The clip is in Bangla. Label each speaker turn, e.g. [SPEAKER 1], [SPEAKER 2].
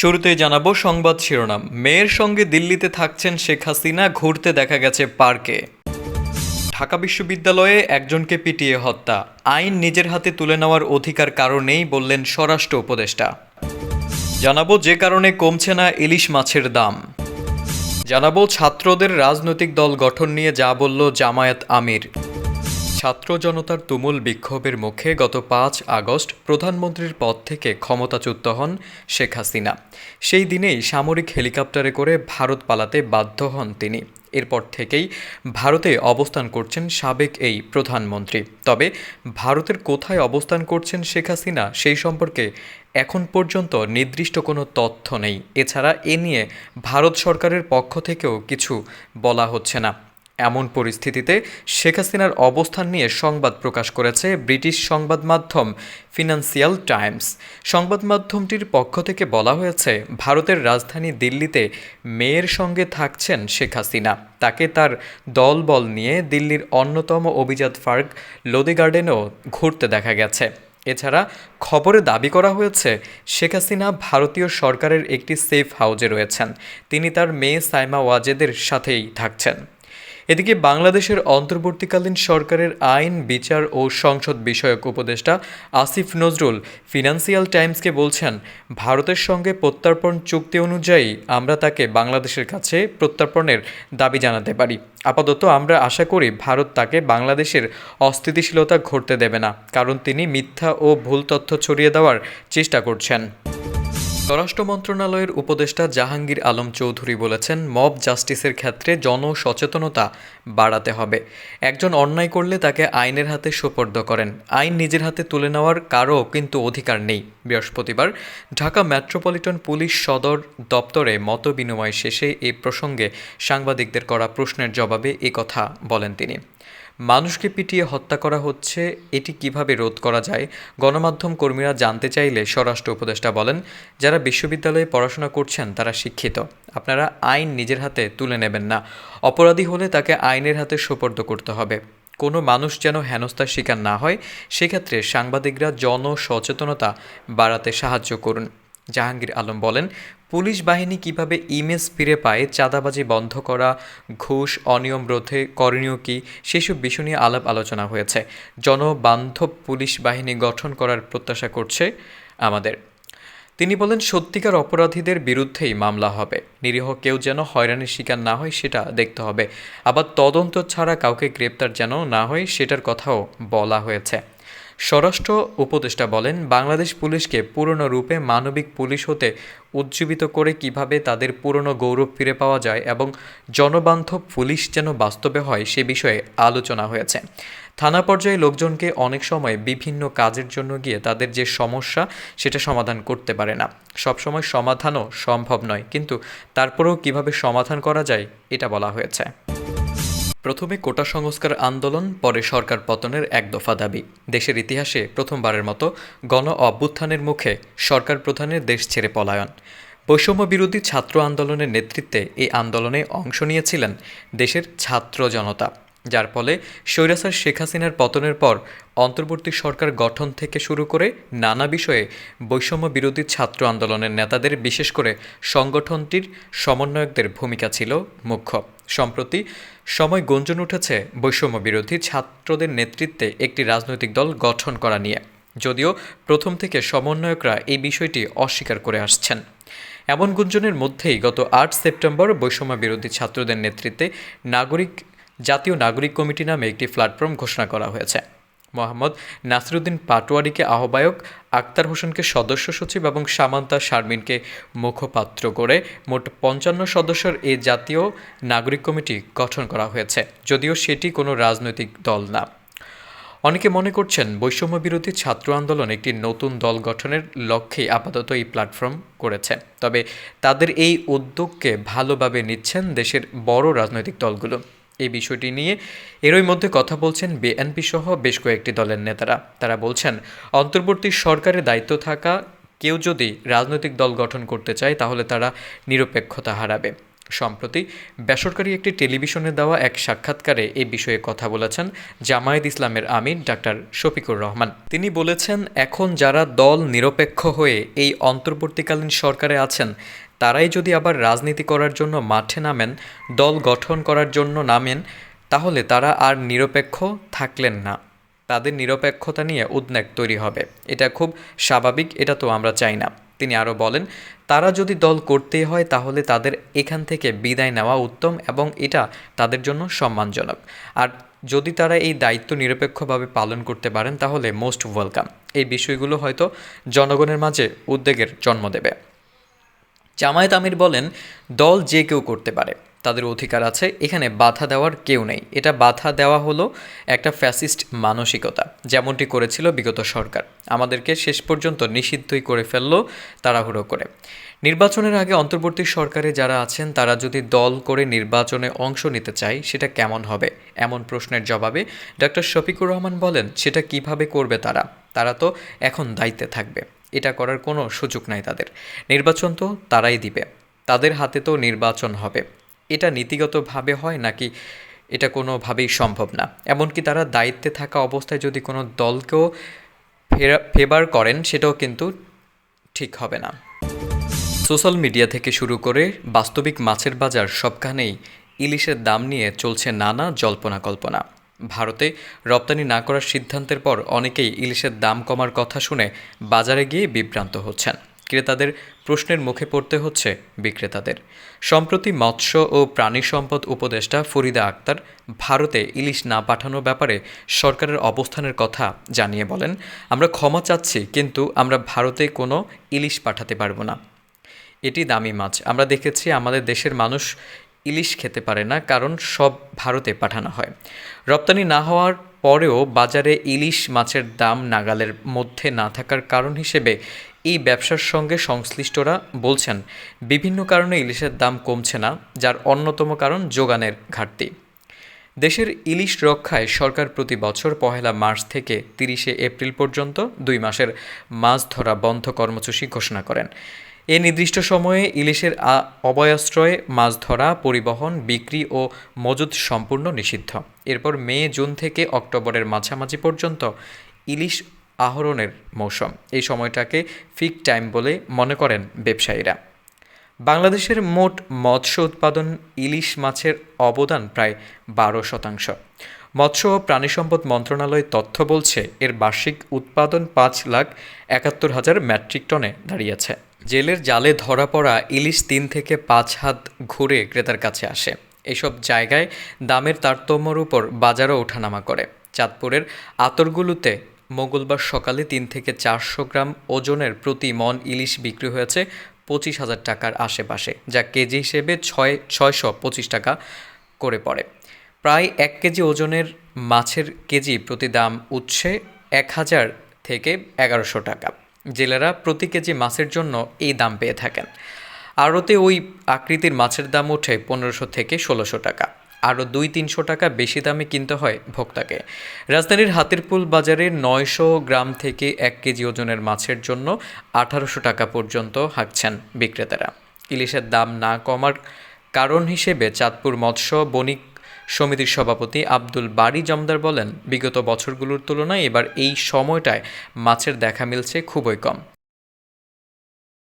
[SPEAKER 1] শুরুতেই জানাব সংবাদ শিরোনাম। মেয়ের সঙ্গে দিল্লিতে থাকছেন শেখ হাসিনা, ঘুরতে দেখা গেছে পার্কে। ঢাকা বিশ্ববিদ্যালয়ে একজনকে পিটিয়ে হত্যা। আইন নিজের হাতে তুলে নেওয়ার অধিকার কারণেই বললেন স্বরাষ্ট্র উপদেষ্টা। জানাব যে কারণে কমছে না ইলিশ মাছের দাম। জানাব ছাত্রদের রাজনৈতিক দল গঠন নিয়ে যা বলল জামায়াত আমির। ছাত্র জনতার তুমুল বিক্ষোভের মুখে গত পাঁচ আগস্ট প্রধানমন্ত্রীর পদ থেকে ক্ষমতাচ্যুত হন শেখ হাসিনা। সেই দিনেই সামরিক হেলিকপ্টারে করে ভারত পালাতে বাধ্য হন তিনি। এরপর থেকেই ভারতে অবস্থান করছেন সাবেক এই প্রধানমন্ত্রী। তবে ভারতের কোথায় অবস্থান করছেন শেখ হাসিনা সেই সম্পর্কে এখন পর্যন্ত নির্দিষ্ট কোনো তথ্য নেই। এছাড়া এ নিয়ে ভারত সরকারের পক্ষ থেকেও কিছু বলা হচ্ছে না। এমন পরিস্থিতিতে শেখ হাসিনার অবস্থান নিয়ে সংবাদ প্রকাশ করেছে ব্রিটিশ সংবাদ মাধ্যম ফিনান্সিয়াল টাইমস। সংবাদ মাধ্যমটির পক্ষ থেকে বলা হয়েছে, ভারতের রাজধানী দিল্লিতে মেয়ের সঙ্গে থাকছেন শেখ হাসিনা। তাকে তার দলবল নিয়ে দিল্লির অন্যতম অভিজাত পার্ক লোদি গার্ডেনেও ঘুরতে দেখা গেছে। এছাড়া খবরে দাবি করা হয়েছে, শেখ হাসিনা ভারতীয় সরকারের একটি সেফ হাউজে রয়েছেন। তিনি তার মেয়ে সাইমা ওয়াজেদের সাথেই থাকছেন। এদিকে বাংলাদেশের অন্তর্বর্তীকালীন সরকারের আইন, বিচার ও সংসদ বিষয়ক উপদেষ্টা আসিফ নজরুল ফিনান্সিয়াল টাইমসকে বলছেন, ভারতের সঙ্গে প্রত্যর্পণ চুক্তি অনুযায়ী আমরা তাকে বাংলাদেশের কাছে প্রত্যর্পণের দাবি জানাতে পারি। আপাতত আমরা আশা করি ভারত তাকে বাংলাদেশের অস্থিতিশীলতা ঘটতে দেবে না, কারণ তিনি মিথ্যা ও ভুল তথ্য ছড়িয়ে দেওয়ার চেষ্টা করছেন। স্বরাষ্ট্র মন্ত্রণালয়ের উপদেষ্টা জাহাঙ্গীর আলম চৌধুরী বলেছেন, মব জাস্টিসের ক্ষেত্রে জনসচেতনতা বাড়াতে হবে। একজন অন্যায় করলে তাকে আইনের হাতে সোপর্দ করেন। আইন নিজের হাতে তুলে নেওয়ার কারও কিন্তু অধিকার নেই। বৃহস্পতিবার ঢাকা মেট্রোপলিটন পুলিশ সদর দপ্তরে মত বিনিময় শেষে এ প্রসঙ্গে সাংবাদিকদের করা প্রশ্নের জবাবে কথা বলেন তিনি। মানুষকে পিটিয়ে হত্যা করা হচ্ছে, এটি কীভাবে রোধ করা যায়? গণমাধ্যম কর্মীরা জানতে চাইলে স্বরাষ্ট্র উপদেষ্টা বলেন, যারা বিশ্ববিদ্যালয়ে পড়াশোনা করছেন তারা শিক্ষিত। আপনারা আইন নিজের হাতে তুলে নেবেন না। অপরাধী হলে তাকে আইনের হাতে সোপর্দ করতে হবে। কোনো মানুষ যেন হেনস্থার শিকার না হয়, সেক্ষেত্রে সাংবাদিকরা জনসচেতনতা বাড়াতে সাহায্য করুন। জাহাঙ্গীর আলম বলেন পুলিশ বাহিনী কীভাবে ইমেজ ফিরে পায়, চাঁদাবাজি বন্ধ করা, ঘুষ, অনিয়ম রোধে করণীয় কী, সেসব বিষয় নিয়ে আলাপ আলোচনা হয়েছে। জনবান্ধব পুলিশ বাহিনী গঠন করার প্রত্যাশা করছে আমাদের। তিনি বলেন, সত্যিকার অপরাধীদের বিরুদ্ধেই মামলা হবে। নিরীহ কেউ যেন হয়রানির শিকার না হয়, সেটা দেখতে হবে। আবার তদন্ত ছাড়া কাউকে গ্রেপ্তার যেন না হয়, সেটার কথাও বলা হয়েছে। স্বরাষ্ট্র উপদেষ্টা বলেন, বাংলাদেশ পুলিশকে পুরনো রূপে মানবিক পুলিশ হতে উজ্জীবিত করে কীভাবে তাদের পুরনো গৌরব ফিরে পাওয়া যায় এবং জনবান্ধব পুলিশ যেন বাস্তবে হয় সে বিষয়ে আলোচনা হয়েছে। থানা পর্যায়ে লোকজনকে অনেক সময় বিভিন্ন কাজের জন্য গিয়ে তাদের যে সমস্যা, সেটা সমাধান করতে পারে না। সবসময় সমাধানও সম্ভব নয়, কিন্তু তারপরেও কীভাবে সমাধান করা যায়, এটা বলা হয়েছে। প্রথমে কোটা সংস্কার আন্দোলন, পরে সরকার পতনের এক দফা দাবি। দেশের ইতিহাসে প্রথমবারের মতো গণ অভ্যুত্থানের মুখে সরকার প্রধানের দেশ ছেড়ে পলায়ন। বৈষম্য বিরোধী ছাত্র আন্দোলনের নেতৃত্বে এই আন্দোলনে অংশ নিয়েছিলেন দেশের ছাত্র জনতা। যার ফলে স্বৈরাচার শেখ হাসিনার পতনের পর অন্তর্বর্তী সরকার গঠন থেকে শুরু করে নানা বিষয়ে বৈষম্য বিরোধী ছাত্র আন্দোলনের নেতাদের, বিশেষ করে সংগঠনটির সমন্বয়কদের ভূমিকা ছিল মুখ্য। সম্প্রতি সময় গুঞ্জন উঠেছে বৈষম্য বিরোধী ছাত্রদের নেতৃত্বে একটি রাজনৈতিক দল গঠন করা নিয়ে। যদিও প্রথম থেকে সমন্বয়করা এই বিষয়টি অস্বীকার করে আসছেন। এমন গুঞ্জনের মধ্যেই গত আট সেপ্টেম্বর বৈষম্য বিরোধী ছাত্রদের নেতৃত্বে নাগরিক জাতীয় নাগরিক কমিটি নামে একটি প্ল্যাটফর্ম ঘোষণা করা হয়েছে। মোহাম্মদ নাসিরুদ্দিন পাটোয়ারিকে আহ্বায়ক, আক্তার হোসেনকে সদস্য সচিব এবং সামান্তা শারমিনকে মুখপাত্র করে মোট পঞ্চান্ন সদস্যের এ জাতীয় নাগরিক কমিটি গঠন করা হয়েছে, যদিও সেটি কোনো রাজনৈতিক দল না। অনেকে মনে করছেন বৈষম্য বিরোধী ছাত্র আন্দোলন একটি নতুন দল গঠনের লক্ষ্যেই আপাতত এই প্ল্যাটফর্ম করেছে, তবে তাদের এই উদ্যোগকে ভালোভাবে নিচ্ছেন দেশের বড় রাজনৈতিক দলগুলো। এই বিষয়টি নিয়ে এরই মধ্যে কথা বলছেন বিএনপি সহ বেশ কয়েকটি দলের নেতারা। তারা বলছেন, অন্তর্বর্তী সরকারের দায়িত্ব থাকা কেউ যদি রাজনৈতিক দল গঠন করতে চায়, তাহলে তারা নিরপেক্ষতা হারাবে। সম্প্রতি বেসরকারি একটি টেলিভিশনে দেওয়া এক সাক্ষাৎকারে এ বিষয়ে কথা বলেছেন জামায়াত ইসলামের আমির ডাক্তার শফিকুর রহমান। তিনি বলেছেন, এখন যারা দল নিরপেক্ষ হয়ে এই অন্তর্বর্তীকালীন সরকারে আছেন, তারাই যদি আবার রাজনীতি করার জন্য মাঠে নামেন, দল গঠন করার জন্য নামেন, তাহলে তারা আর নিরপেক্ষ থাকলেন না। তাদের নিরপেক্ষতা নিয়ে উদ্বেগ তৈরি হবে। এটা খুব স্বাভাবিক, এটা তো আমরা চাই না। তিনি আরও বলেন তারা যদি দল করতেই হয়, তাহলে তাদের এখান থেকে বিদায় নেওয়া উত্তম এবং এটা তাদের জন্য সম্মানজনক। আর যদি তারা এই দায়িত্ব নিরপেক্ষভাবে পালন করতে পারেন, তাহলে মোস্ট ওয়েলকাম। এই বিষয়গুলো হয়তো জনগণের মাঝে উদ্বেগের জন্ম দেবে। জামায়াত আমির বলেন, দল যে কেউ করতে পারে। তাদের অধিকার আছে, এখানে বাধা দেওয়ার কেউ নেই। এটা বাধা দেওয়া হলো একটা ফ্যাসিস্ট মানসিকতা, যেমনটি করেছিল বিগত সরকার। আমাদেরকে শেষ পর্যন্ত নিষিদ্ধই করে ফেলল তাড়াহুড়ো করে। নির্বাচনের আগে অন্তর্বর্তী সরকারে যারা আছেন, তারা যদি দল করে নির্বাচনে অংশ নিতে চায়, সেটা কেমন হবে? এমন প্রশ্নের জবাবে ডক্টর শফিকুর রহমান বলেন, সেটা কীভাবে করবে তারা? তারা তো এখন দায়িত্বে থাকবে। এটা করার কোনো সুযোগ নাই তাদের। নির্বাচন তো তারাই দিবে। তাদের হাতে তো নির্বাচন হবে। এটা নীতিগতভাবে হয় নাকি এটা কোনোভাবেই সম্ভব না? এমনকি তারা দায়িত্বে থাকা অবস্থায় যদি কোনো দলকেও ফেরা, ফেভার করেন, সেটাও কিন্তু ঠিক হবে না। সোশ্যাল মিডিয়া থেকে শুরু করে বাস্তবিক মাছের বাজার সবখানেই ইলিশের দাম নিয়ে চলছে নানা জল্পনা কল্পনা। ভারতে রপ্তানি না করার সিদ্ধান্তের পর অনেকেই ইলিশের দাম কমার কথা শুনে বাজারে গিয়ে বিভ্রান্ত হচ্ছেন। ক্রেতাদের প্রশ্নের মুখে পড়তে হচ্ছে বিক্রেতাদের। সম্প্রতি মৎস্য ও প্রাণী সম্পদ উপদেষ্টা ফরিদা আক্তার ভারতে ইলিশ না পাঠানোর ব্যাপারে সরকারের অবস্থানের কথা জানিয়ে বলেন, আমরা ক্ষমা চাচ্ছি, কিন্তু আমরা ভারতে কোনো ইলিশ পাঠাতে পারব না। এটি দামি মাছ। আমরা দেখেছি আমাদের দেশের মানুষ ইলিশ খেতে পারে না, কারণ সব ভারতে পাঠানো হয়। রপ্তানি না হওয়ার পরেও বাজারে ইলিশ মাছের দাম নাগালের মধ্যে না থাকার কারণ হিসেবে এই ব্যবসার সঙ্গে সংশ্লিষ্টরা বলছেন, বিভিন্ন কারণে ইলিশের দাম কমছে না, যার অন্যতম কারণ যোগানের ঘাটতি। দেশের ইলিশ রক্ষায় সরকার প্রতি বছর পহেলা মার্চ থেকে তিরিশে এপ্রিল পর্যন্ত দুই মাসের মাছ ধরা বন্ধ কর্মসূচি ঘোষণা করেন। এ নির্দিষ্ট সময়ে ইলিশের অবয়াশ্রয়ে মাছ ধরা, পরিবহন, বিক্রি ও মজুদ সম্পূর্ণ নিষিদ্ধ। এরপর মে, জুন থেকে অক্টোবরের মাঝামাঝি পর্যন্ত ইলিশ আহরণের মৌসুম। এই সময়টাকে ফিক টাইম বলে মনে করেন ব্যবসায়ীরা। বাংলাদেশের মোট মৎস্য উৎপাদন ইলিশ মাছের অবদান প্রায় বারো শতাংশ। মৎস্য ও প্রাণী সম্পদ মন্ত্রণালয় তথ্য বলছে, এর বার্ষিক উৎপাদন পাঁচ লাখ একাত্তর হাজার মেট্রিক টনে দাঁড়িয়েছে। জেলের জালে ধরা পড়া ইলিশ তিন থেকে পাঁচ হাত ঘুরে ক্রেতার কাছে আসে। এসব জায়গায় দামের তারতম্যর উপর বাজারও ওঠানামা করে। চাঁদপুরের আতরগুলোতে মঙ্গলবার সকালে তিন থেকে চারশো গ্রাম ওজনের প্রতি মন ইলিশ বিক্রি হয়েছে পঁচিশ হাজার টাকার আশেপাশে, যা কেজি হিসেবে ছয়, ছয়শো পঁচিশ টাকা করে পড়ে। প্রায় এক কেজি ওজনের মাছের কেজি প্রতি দাম উঠছে এক হাজার থেকে এগারোশো টাকা। জেলেরা প্রতি কেজি মাছের জন্য এই দাম পেয়ে থাকেন। আড়তে ওই আকৃতির মাছের দাম ওঠে পনেরোশো থেকে ষোলোশো টাকা। আরও দুই তিনশো টাকা বেশি দামে কিনতে হয় ভোক্তাকে। রাজধানীর হাতিরপুল বাজারে নয়শো গ্রাম থেকে এক কেজি ওজনের মাছের জন্য আঠারোশো টাকা পর্যন্ত হাঁকছেন বিক্রেতারা। ইলিশের দাম না কমার কারণ হিসেবে চাঁদপুর মৎস্য বণিক সমিতির সভাপতি আব্দুল বারি জমদার বলেন, বিগত বছরগুলোর তুলনায় এবার এই সময়টায় মাছের দেখা মিলছে খুবই কম।